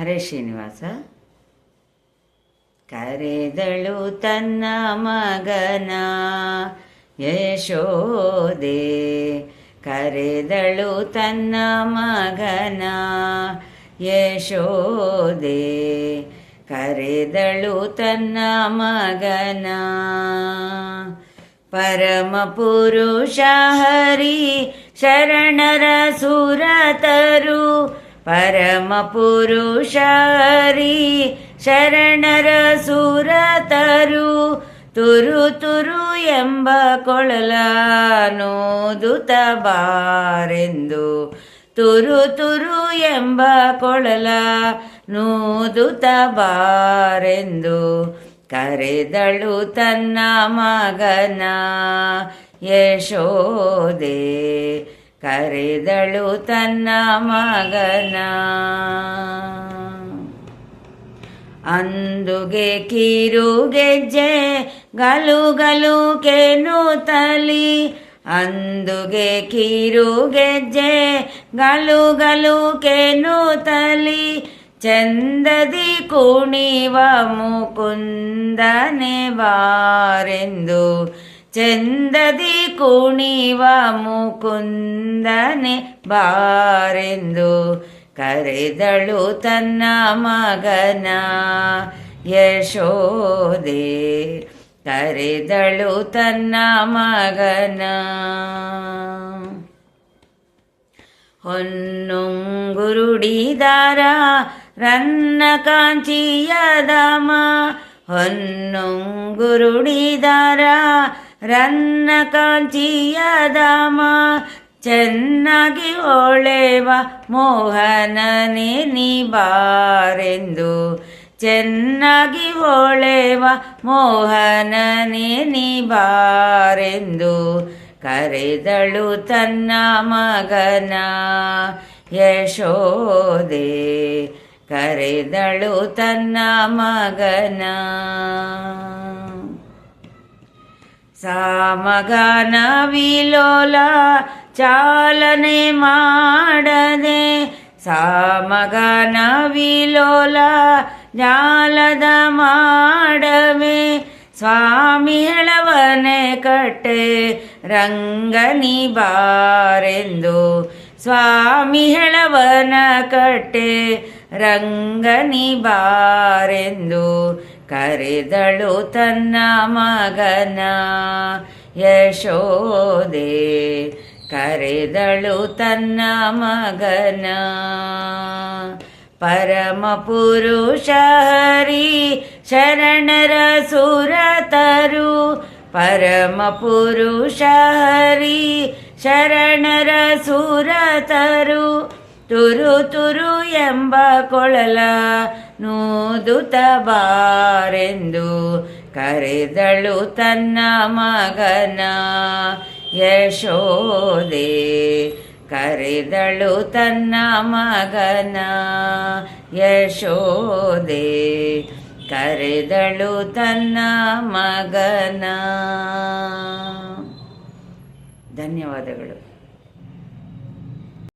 ಹರೇ ಶ್ರೀನಿವಾಸ. ಕರೆದಳು ತನ್ನ ಮಗನ ಯಶೋದೆ ಕರೆದಳು ತನ್ನ ಮಗನ ಯಶೋದೆ ಕರೆದಳು ತನ್ನ ಮಗನ ಪರಮ ಪುರುಷ ಹರಿ ಶರಣರ ಸುರತರು. ಪರಮ ಪುರುಷರಿ ಶರಣರ ಸುರತರು ತುರು ತುರು ಎಂಬ ಕೊಳಲನೋದುತ ಬಾರೆಂದು. ತುರು ತುರು ಎಂಬ ಕೊಳಲ ನೋದುತ ಬಾರೆಂದು. ಕರೆದಳು ತನ್ನ ಮಗನ ಯಶೋದೆ ಕರೆದಳು ತನ್ನ ಮಗನ ಅಂದುಗೆ ಕಿರುಗೆಜ್ಜೆ ಗಲು ಗಲು ಕೆನು ತಲಿ ಅಂದುಗೆ ಕಿರುಗೆಜ್ಜೆ ಗಲು ಗಲು ಕೆನು ತಲಿ ಚಂದದಿ ಕುಣಿವ ಮುಕುಂದನೆ ಬಾರೆಂದು ಚಂದದಿ ಕುಣಿವ ಮುಕುಂದನೆ ಬಾರೆಂದು ಕರೆದಳು ತನ್ನ ಮಗನ ಯಶೋದೆ ಕರೆದಳು ತನ್ನ ಮಗನ ಹೊನ್ನುಂಗುರುಡಿದಾರ ರನ್ನ ಕಾಂಚಿಯದಮ ಹೊನ್ನುಂಗುರುಡಿದಾರ ರನ್ನ ಕಾಂಚಿಯದಮ, ಚೆನ್ನಾಗಿ ಒಳೆವ ಮೋಹನನೇ ನೀ ಬಾರೆಂದು ಚೆನ್ನಾಗಿ ಒಳೆವ ಮೋಹನನೇ ನೀ ಬಾರೆಂದು ಕರೆದಳು ತನ್ನ ಮಗನ ಯಶೋದೆ ಕರೆದಳು ತನ್ನ ಮಗನ. ಸಾಮಗಾನ ವಿಲೋಲ ಚಾಲನೆ ಮಾಡದೆ ಸಾಮಗನ ವಿಲೋಲ ಜಾಲದ ಮಾಡವೆ. ಸ್ವಾಮಿ ಹೇಳವನೆ ಕಟ್ಟೆ ರಂಗನಿ ಬಾರೆಂದು ಸ್ವಾಮಿ ಹೇಳವನ ಕಟ್ಟೆ ರಂಗನಿ ಬಾರೆಂದು ಕರೆದಳು ತನ್ನ ಮಗನ ಯಶೋದೆ ಕರೆದಳು ತನ್ನ ಮಗನ ಪರಮ ಪುರುಷ ಹರಿ ಶರಣರ ಸುರತರು. ಪರಮ ಪುರುಷ ಹರಿ ಶರಣರ ಸುರತರು. ತುರು ತುರು ಎಂಬ ಕೊಳಲ ನೂದುತ ಬಾರೆಂದು ಕರೆದಳು ತನ್ನ ಮಗನ ಯಶೋದೆ ಕರೆದಳು ತನ್ನ ಮಗನ ಯಶೋದೆ ಕರೆದಳು ತನ್ನ ಮಗನ. ಧನ್ಯವಾದಗಳು.